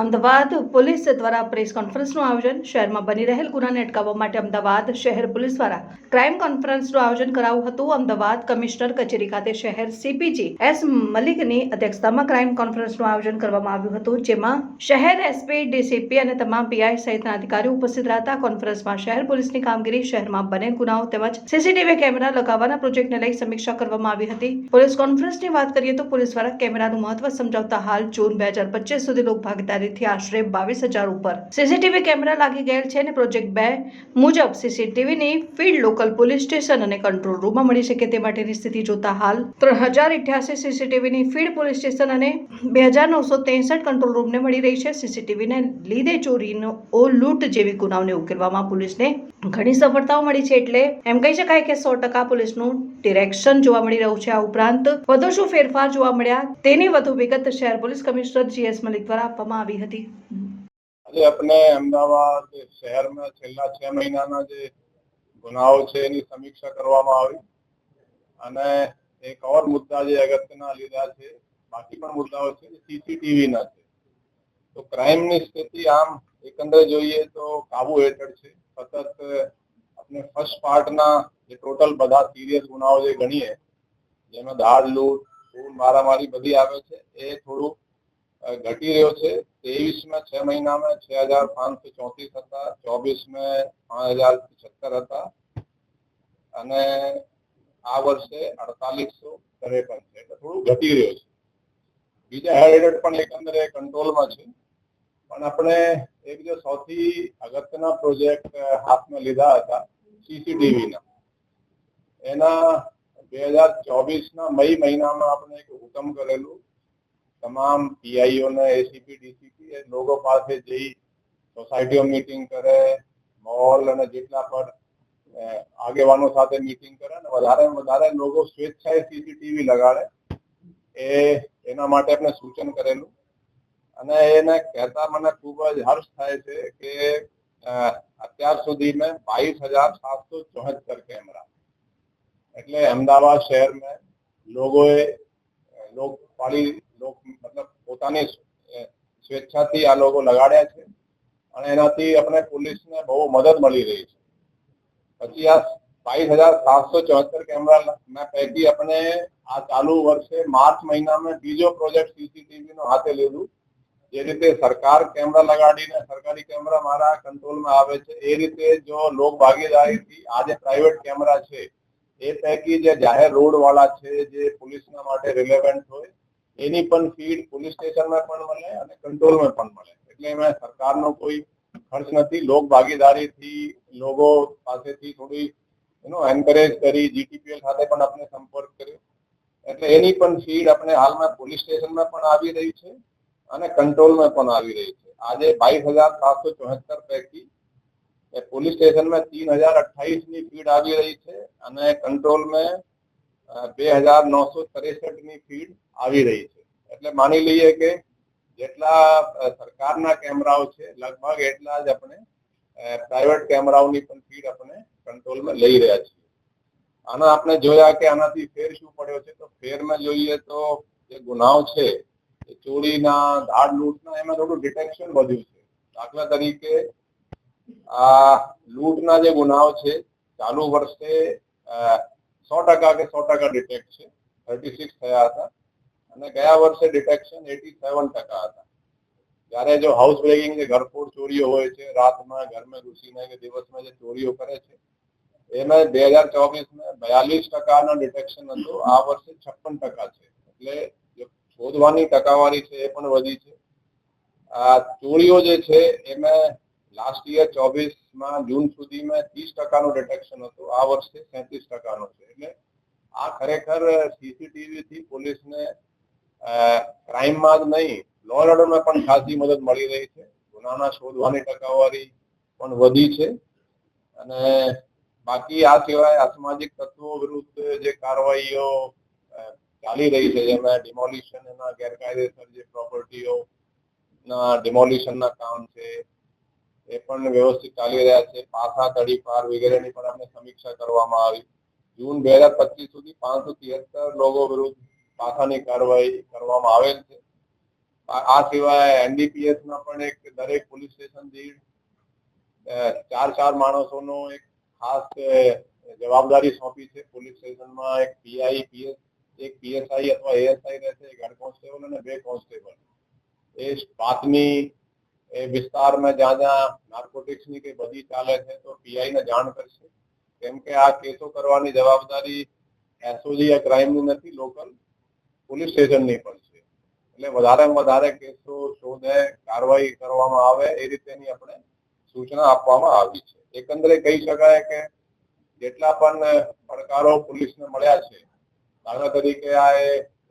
Ahmedabad police દ્વારા press કોન્ફરન્સનું આયોજન શહેરમાં બની રહેલ ગુનાને અટકાવવા માટે અમદાવાદ શહેર પોલીસ દ્વારા ક્રાઇમ કોન્ફરન્સનું આયોજન કરાયું હતું. અમદાવાદ કમિશનર કચેરી ખાતે શહેર સીપીજી એસ મલિકની અધ્યક્ષતામાં ક્રાઇમ કોન્ફરન્સનું આયોજન કરવામાં આવ્યું હતું, જેમાં શહેર એસપી, ડીસીપી અને તમામ પીઆઈ સહિતના અધિકારીઓ ઉપસ્થિત રહ્યા કોન્ફરન્સમાં શહેર પોલીસની કામગીરી, શહેરમાં બનેલ ગુનાઓ તેમજ સીસીટીવી કેમેરા લગાવવાના પ્રોજેક્ટને લઈ સમીક્ષા કરવામાં આવી હતી. પોલીસ કોન્ફરન્સની વાત કરીએ તો પોલીસ દ્વારા કેમેરાનું મહત્વ સમજાવતા હાલ જૂન બે હજાર પચીસ સુધી લોક ભાગીદારીથી આશરે બાવીસ હજાર ઉપર. સીસીટીવી કેમેરા લાગી ગયેલ છે અને પ્રોજેક્ટ બે મુજબ સીસીટીવીની ફીલ્ડ લોકલ પોલીસ સ્ટેશન અને કંટ્રોલ રૂમમાં મળી શકે તે માટેની સ્થિતિ જોતા હાલ ત્રણ હજાર ઇઠ્યાસી સીસીટીવીની ફીડ પોલીસ સ્ટેશન અને બે હજાર નવસો ત્રેસઠ કંટ્રોલ રૂમને મળી રહી છે. સીસીટીવીને લીધે ચોરીનો લૂંટ જેવી ગુનાઓને ઉકેલવામાં પોલીસને ઘણી સફળતાઓ મળી છે એટલે એમ કહી શકાય કે સો ટકા પોલીસનું ડિરેક્શન જોવા મળી રહ્યું છે. આ ઉપરાંત વધુ શું ફેરફાર જોવા મળ્યા તેની વધુ વિગત શહેર પોલીસ કમિશનર જીએસ મલિક દ્વારા આપવામાં આવી હતી? આજે આપણે અમદાવાદ શહેરમાં છેલ્લા છ મહિનાના જે ગુનાઓ છે એની સમીક્ષા કરવામાં આવી. અને એક ઓર મુદ્દા જે અગત્યના લીધા છે, બાકી પણ મુદ્દાઓ છે સીસીટીવી ના છે. તો ક્રાઇમની સ્થિતિ આમ એકંદરે જોઈએ તો કાબુ હેઠળ છે. સતત આપણે ફર્સ્ટ પાર્ટના જે ટોટલ બધા સિરિયસ ગુનાઓ જે ગણીએ, જેમાં દાળ લૂંટ, મારામારી બધી આવે છે, એ થોડું ઘટી રહ્યો છે. ત્રેવીસમાં છ મહિનામાં છ હજાર પાંચસો ચોત્રીસ હતા. ચોવીસ ચોવીસમાં પાંચ હજાર પચહત્તર હતા. અને આ વર્ષે અડતાલીસો ત્રેપન છે. એટલે થોડું ઘટી રહ્યો છે. બીજા હેરિડેટ પણ એકંદરે કંટ્રોલમાં છે. પણ આપણે એક જે સૌથી અગત્યના પ્રોજેક્ટ હાથમાં લીધા હતા સીસીટીવીના એના બે હજાર ચોવીસના મઈ મહિનામાં આપણે એક હુકમ કરેલું તમામ પીઆઈઓને એસીપી ડીસીપી લોકો પાસે જઈ સોસાયટીઓ મીટિંગ કરે મોલ અને જેટલા પણ આગેવાનો સાથે મીટિંગ કરે અને વધારે વધારે લોકો સ્વેચ્છાએ સીસીટીવી લગાડે. એ એના માટે આપણે સૂચન કરેલું. અને એને કહેતા મને ખૂબ જ હર્ષ થાય છે કે અત્યાર સુધી મેં બાવીસ હજાર સાતસો ચોહત્તર કેમેરા. એટલે અમદાવાદ શહેરમાં લોકોએ લોકપાળી પોતાની સ્વેચ્છાથી આ લોકો લગાડ્યા છે અને એનાથી આપણે પોલીસને બહુ મદદ મળી રહી છે. પછી આ બાવીસ હજાર સાતસો ચોહત્તર કેમેરા પૈકી આપણે આ ચાલુ વર્ષે માર્ચ મહિનામાં બીજો પ્રોજેક્ટ સીસીટીવી હાથે લીધું, જે રીતે સરકાર કેમેરા લગાડીને, સરકારી કેમેરા મારા કંટ્રોલમાં આવે છે, એ રીતે જો લોક ભાગીદારીથી જે પ્રાઇવેટ કેમેરા છે, એ પૈકી જે જાહેર રોડ વાળા છે, જે પોલીસના માટે રિલેવન્ટ હોય એની પણ ફીડ પોલીસ સ્ટેશનમાં પણ મળે અને કંટ્રોલમાં પણ મળે. એટલે એમાં સરકારનો કોઈ ખર્ચ નથી. લોક ભાગીદારીથી લોકો પાસેથી થોડી એનો એન્કરેજ કરી જીટીપીએલ સાથે પણ આપણે સંપર્ક કર્યો. એટલે એની પણ ફીડ આપણે હાલમાં પોલીસ સ્ટેશનમાં પણ આવી રહી છે અને કંટ્રોલમાં પણ આવી રહી છે. આજે બાવીસ હજાર સાતસો ચોહત્તર પૈકી પોલીસ સ્ટેશનમાં તીન હજાર અઠ્ઠાઈસની ફીડ આવી રહી છે અને કંટ્રોલમાં બે હજાર નવસો ત્રેસઠની ફીડ આવી રહી છે. એટલે માની લઈએ કે જેટલા સરકારના કેમેરાઓ છે, લગભગ એટલા જ આપણે પ્રાઇવેટ કેમેરાઓની પણ ફીડ આપણે કંટ્રોલમાં લઈ રહ્યા છીએ. આના આપણે જોયા કે આનાથી ફેર શું પડ્યો છે? તો ફેરમાં જોઈએ તો જે ગુનાઓ છે ચોરીના ધાડ લૂંટના, એમાં થોડું ડિટેક્શન વધ્યું છે. દાખલા તરીકે, આ લૂંટના જે ગુનાઓ છે, ચાલુ વર્ષે સો ટકા કે સો ટકા ડિટેક્ટ છે. થર્ટી સિક્સ થયા હતા. અને ગયા વર્ષે ડિટેક્શન એટી સેવન ટકા હતા. જ્યારે જો હાઉસ બ્રેકિંગ જે ઘરફોડ ચોરીઓ હોય છે, રાતમાં, ઘરમાં ઘૂસીને કે દિવસમાં જે ચોરીઓ કરે છે, એમાં બે હજાર ચોવીસમાં બયાલીસ ટકાનો ડિટેક્શન હતું. આ વર્ષે છપ્પન ટકા છે. એટલે શોધવાની ટકાવારી છે એ પણ વધી છે. આ ચોરીઓ જે છે, એમાં લાસ્ટ યર ચોવીસમાં જૂન સુધીમાં ત્રીસ ટકાનું ડિટેક્શન હતું. આ વર્ષે સેત્રીસ ટકાનું છે. એટલે આ ખરેખર સીસીટીવી થી પોલીસને ક્રાઇમમાં જ નહીં લો એન્ડ ઓર્ડરમાં પણ ખાસી મદદ મળી રહી છે. ગુનાના શોધવાની ટકાવારી પણ વધી છે. અને બાકી આ સિવાય અસામાજિક તત્વો વિરુદ્ધ જે કાર્યવાહીઓ ચાલી રહી છે, જેમાં ડિમોલિશન એના ગેરકાયદેસર જે પ્રોપર્ટીઓ ના ડિમોલિશનના કામ છે એ પણ વ્યવસ્થિત ચાલી રહ્યા છે. પાસા, તડીપાર વગેરેની પણ અમને સમીક્ષા કરવામાં આવી. જૂન બે હજાર પચીસ સુધી પાંચસો તિહત્તર લોકો વિરુદ્ધ પાસાની કાર્યવાહી કરવામાં આવેલ છે. આ સિવાય એનડીપીએસમાં પણ એક દરેક પોલીસ સ્ટેશન દીઠ ચાર ચાર માણસોનો એક ખાસ જવાબદારી સોંપી છે. પોલીસ સ્ટેશનમાં એક પીઆઈ, પીએસ, એક પીએસઆઈ અથવા એએસઆઈ રહેશે એક હેડ કોન્સ્ટેબલ અને બે કોન્સ્ટેબલ. એ બાતમી એ વિસ્તારમાં જ્યાં જ્યાં નાર્કોટિક્સની કે બધી ચાલે છે, તો પીઆઈને જાણ કરશે. કેમ કે આ કેસો કરવાની જવાબદારી એસઓજી યા ક્રાઇમની નથી, લોકલ પોલીસ સ્ટેશનની પણ છે. એટલે વધારેમાં વધારે કેસો શોધે, કાર્યવાહી કરવામાં આવે, એ રીતેની આપણે સૂચના આપવામાં આવી છે. એકંદરે કહી શકાય કે જેટલા પણ પડકારો પોલીસને મળ્યા છે, દાખલા તરીકે આ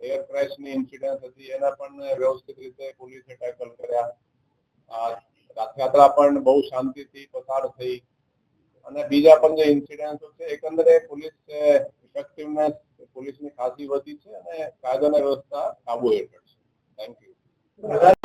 એર ક્રેશની ઇન્સિડન્ટ હતી, એના પણ વ્યવસ્થિત રીતે પોલીસે ટેકલ કર્યા. આ રથયાત્રા પણ બહુ શાંતિથી પસાર થઈ. અને બીજા પણ જે ઇન્સિડન્ટો છે, એકંદરે પોલીસ ઇફેક્ટિવનેસ પોલીસની ખાસી વધી છે અને કાયદો વ્યવસ્થા કાબુ હેઠળ છે. Thank you